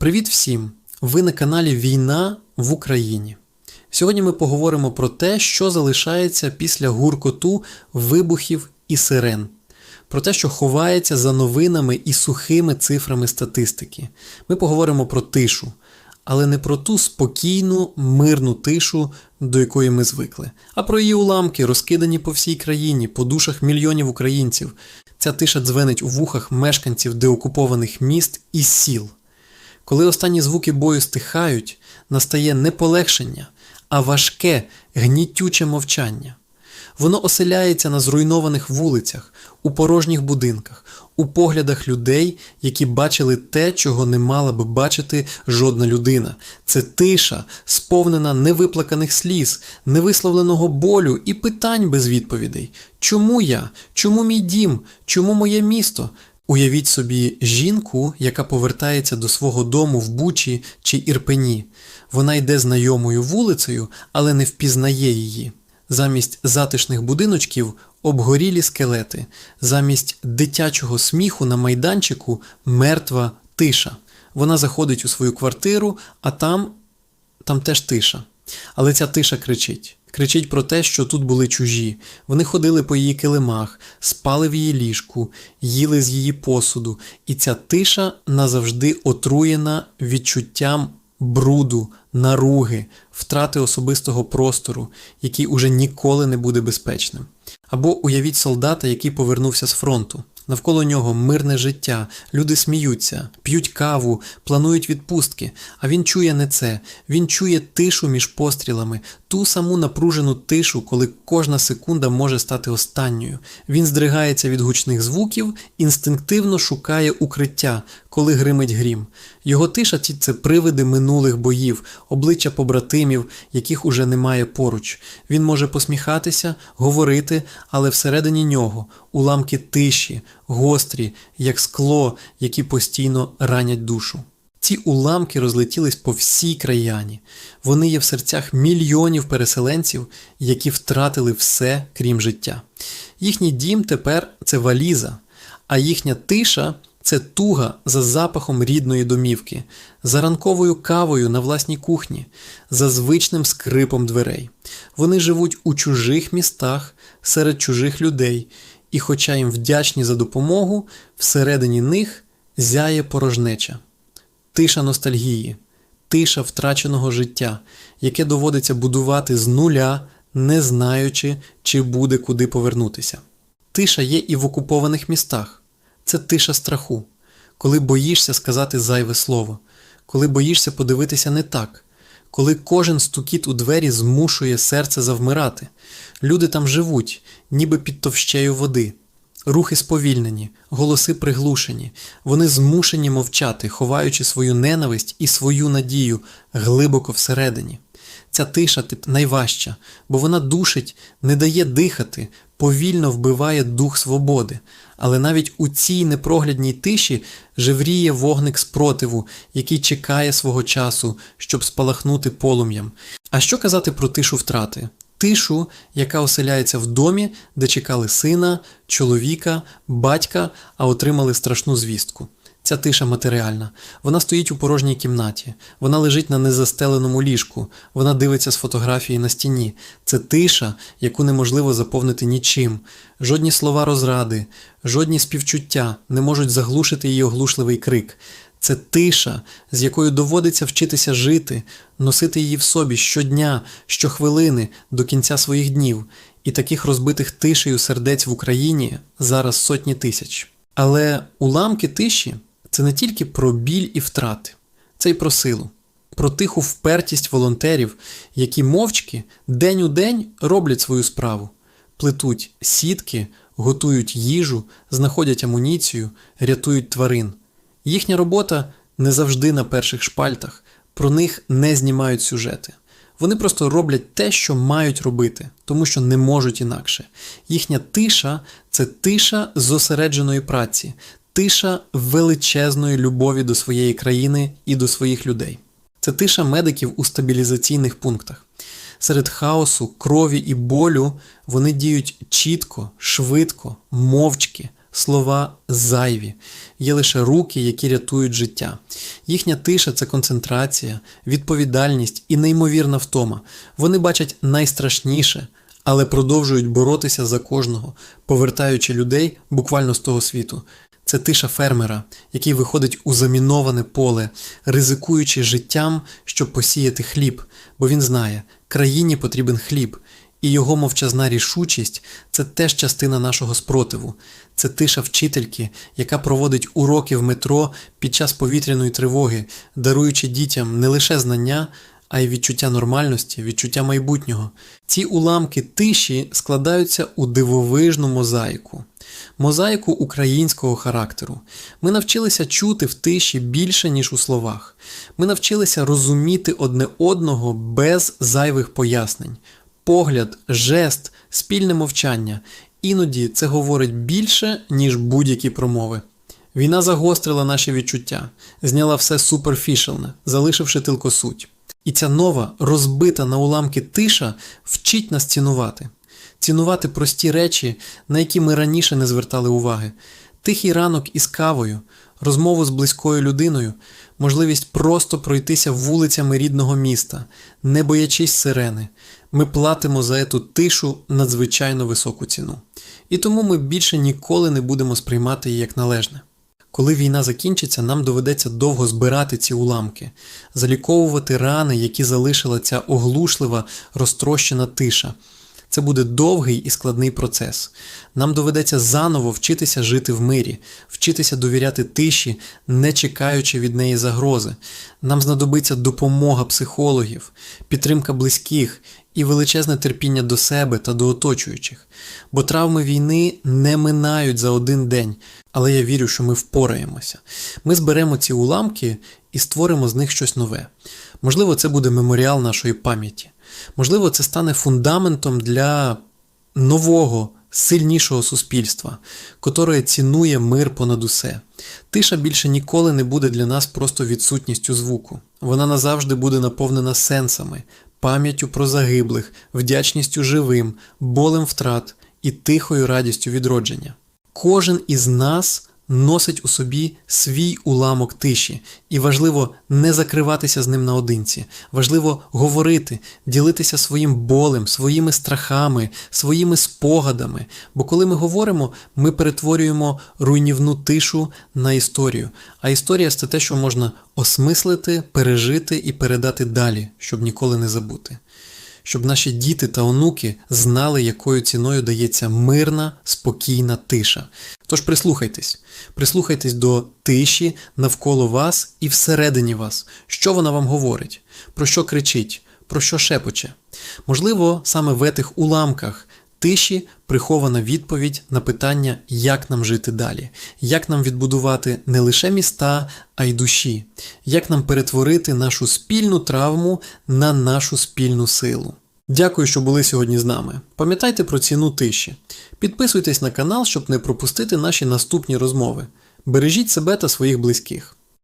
Привіт всім! Ви на каналі Війна в Україні. Сьогодні ми поговоримо про те, що залишається після гуркоту, вибухів і сирен, про те, що ховається за новинами і сухими цифрами статистики. Ми поговоримо про тишу, але не про ту спокійну, мирну тишу, до якої ми звикли, а про її уламки, розкидані по всій країні, по душах мільйонів українців. Ця тиша дзвенить у вухах мешканців деокупованих міст і сіл. Коли останні звуки бою стихають, настає не полегшення, а важке, гнітюче мовчання. Воно оселяється на зруйнованих вулицях, у порожніх будинках, у поглядах людей, які бачили те, чого не мала би бачити жодна людина. Це тиша, сповнена невиплаканих сліз, невисловленого болю і питань без відповідей. Чому я? Чому мій дім? Чому моє місто? Уявіть собі жінку, яка повертається до свого дому в Бучі чи Ірпені. Вона йде знайомою вулицею, але не впізнає її. Замість затишних будиночків обгорілі скелети, замість дитячого сміху на майданчику мертва тиша. Вона заходить у свою квартиру, а там, там теж тиша. Але ця тиша кричить. Кричить про те, що тут були чужі. Вони ходили по її килимах, спали в її ліжку, їли з її посуду, і ця тиша назавжди отруєна відчуттям бруду, наруги, втрати особистого простору, який уже ніколи не буде безпечним. Або уявіть солдата, який повернувся з фронту. Навколо нього мирне життя, люди сміються, п'ють каву, планують відпустки, а він чує не це, він чує тишу між пострілами, ту саму напружену тишу, коли кожна секунда може стати останньою. Він здригається від гучних звуків, інстинктивно шукає укриття, коли гримить грім. Його тиша це привиди минулих боїв, обличчя побратимів, яких уже немає поруч. Він може посміхатися, говорити, але всередині нього уламки тиші, гострі, як скло, які постійно ранять душу. Ці уламки розлетілись по всій краяні. Вони є в серцях мільйонів переселенців, які втратили все, крім життя. Їхній дім тепер це валіза, а їхня тиша це туга за запахом рідної домівки, за ранковою кавою на власній кухні, за звичним скрипом дверей. Вони живуть у чужих містах, серед чужих людей, і, хоча їм вдячні за допомогу, всередині них зяє порожнеча тиша ностальгії, тиша втраченого життя, яке доводиться будувати з нуля, не знаючи, чи буде куди повернутися. Тиша є і в окупованих містах. Це тиша страху, коли боїшся сказати зайве слово, коли боїшся подивитися не так, коли кожен стукіт у двері змушує серце завмирати. Люди там живуть, ніби під товщею води. Рухи сповільнені, голоси приглушені, вони змушені мовчати, ховаючи свою ненависть і свою надію глибоко всередині. Ця тиша тип найважча, бо вона душить, не дає дихати, повільно вбиває дух свободи. Але навіть у цій непроглядній тиші жевріє вогник спротиву, який чекає свого часу, щоб спалахнути полум'ям. А що казати про тишу втрати? Тишу, яка оселяється в домі, де чекали сина, чоловіка, батька, а отримали страшну звістку. Ця тиша матеріальна. Вона стоїть у порожній кімнаті, вона лежить на незастеленому ліжку, вона дивиться з фотографії на стіні. Це тиша, яку неможливо заповнити нічим. Жодні слова розради, жодні співчуття не можуть заглушити її оглушливий крик. Це тиша, з якою доводиться вчитися жити, носити її в собі щодня, щохвилини до кінця своїх днів, і таких розбитих тишею сердець в Україні зараз сотні тисяч. Але уламки тиші це не тільки про біль і втрати, це й про силу, про тиху впертість волонтерів, які мовчки день у день роблять свою справу, плетуть сітки, готують їжу, знаходять амуніцію, рятують тварин. Їхня робота не завжди на перших шпальтах, про них не знімають сюжети. Вони просто роблять те, що мають робити, тому що не можуть інакше. Їхня тиша це тиша зосередженої праці, тиша величезної любові до своєї країни і до своїх людей. Це тиша медиків у стабілізаційних пунктах. Серед хаосу, крові і болю вони діють чітко, швидко, мовчки, слова зайві, є лише руки, які рятують життя. Їхня тиша це концентрація, відповідальність і неймовірна втома. Вони бачать найстрашніше, але продовжують боротися за кожного, повертаючи людей буквально з того світу. Це тиша фермера, який виходить у заміноване поле, ризикуючи життям, щоб посіяти хліб, бо він знає, країні потрібен хліб, і його мовчазна рішучість це теж частина нашого спротиву. Це тиша вчительки, яка проводить уроки в метро під час повітряної тривоги, даруючи дітям не лише знання, а й відчуття нормальності, відчуття майбутнього. Ці уламки тиші складаються у дивовижну мозаїку. Мозаїку українського характеру. Ми навчилися чути в тиші більше, ніж у словах. Ми навчилися розуміти одне одного без зайвих пояснень. Погляд, жест, спільне мовчання. Іноді це говорить більше, ніж будь-які промови. Війна загострила наші відчуття, зняла все суперфішалне, залишивши тільки суть. І ця нова, розбита на уламки тиша вчить нас цінувати. Цінувати прості речі, на які ми раніше не звертали уваги. Тихий ранок із кавою, розмову з близькою людиною, можливість просто пройтися вулицями рідного міста, не боячись сирени. Ми платимо за ету тишу надзвичайно високу ціну. І тому ми більше ніколи не будемо сприймати її як належне. Коли війна закінчиться, нам доведеться довго збирати ці уламки, заліковувати рани, які залишила ця оглушлива, розтрощена тиша. Це буде довгий і складний процес. Нам доведеться заново вчитися жити в мирі, вчитися довіряти тиші, не чекаючи від неї загрози. Нам знадобиться допомога психологів, підтримка близьких і величезне терпіння до себе та до оточуючих. Бо травми війни не минають за один день, але я вірю, що ми впораємося. Ми зберемо ці уламки і створимо з них щось нове. Можливо, це буде меморіал нашої пам'яті. Можливо, це стане фундаментом для нового, сильнішого суспільства, котре цінує мир понад усе. Тиша більше ніколи не буде для нас просто відсутністю звуку. Вона назавжди буде наповнена сенсами, пам'яттю про загиблих, вдячністю живим, болем втрат і тихою радістю відродження. Кожен із нас носить у собі свій уламок тиші, і важливо не закриватися з ним наодинці. Важливо говорити, ділитися своїм болем, своїми страхами, своїми спогадами. Бо коли ми говоримо, ми перетворюємо руйнівну тишу на історію. А історія це те, що можна осмислити, пережити і передати далі, щоб ніколи не забути щоб наші діти та онуки знали, якою ціною дається мирна, спокійна тиша. Тож прислухайтесь, прислухайтесь до тиші навколо вас і всередині вас, що вона вам говорить, про що кричить, про що шепоче. Можливо, саме в етих уламках. Тиші прихована відповідь на питання, як нам жити далі, як нам відбудувати не лише міста, а й душі, як нам перетворити нашу спільну травму на нашу спільну силу. Дякую, що були сьогодні з нами. Пам'ятайте про ціну тиші. Підписуйтесь на канал, щоб не пропустити наші наступні розмови. Бережіть себе та своїх близьких.